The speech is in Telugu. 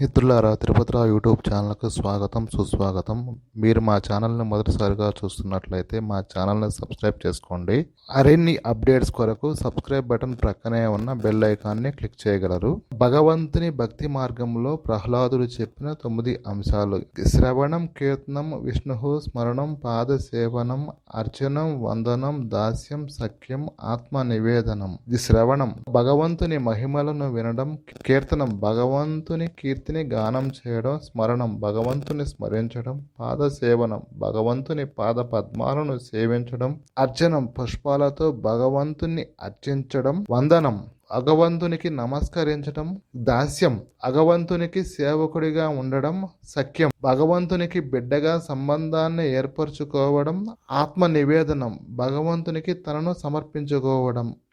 మిత్రులారా తిరుపతిరావు యూట్యూబ్ ఛానల్కు స్వాగతం సుస్వాగతం. మీరు మా ఛానల్ని మొదటిసారిగా చూస్తున్నట్లయితే మా ఛానల్ని సబ్స్క్రైబ్ చేసుకోండి. మరిన్ని అప్డేట్స్ కొరకు సబ్స్క్రైబ్ బటన్ ప్రక్కనే ఉన్న బెల్ ఐకాన్ని క్లిక్ చేయగలరు. భగవంతుని భక్తి మార్గంలో ప్రహ్లాదుడు చెప్పిన తొమ్మిది అంశాలు. శ్రవణం కీర్తనం విష్ణు స్మరణం పాద సేవనం అర్చనం వందనం దాస్యం సఖ్యం ఆత్మ నివేదనం. ఇది శ్రవణం భగవంతుని మహిమలను వినడం కీర్తనం భగవంతుని భక్తిని గానం చేయడం స్మరణం భగవంతుని స్మరించడం పాద సేవనం భగవంతుని పాద పద్మాలను సేవించడం అర్చనం పుష్పాలతో భగవంతుని అర్చించడం వందనం భగవంతునికి నమస్కరించడం దాస్యం భగవంతునికి సేవకుడిగా ఉండడం సఖ్యం భగవంతునికి బిడ్డగా సంబంధాన్ని ఏర్పరచుకోవడం ఆత్మ నివేదనం భగవంతునికి తనను సమర్పించుకోవడం.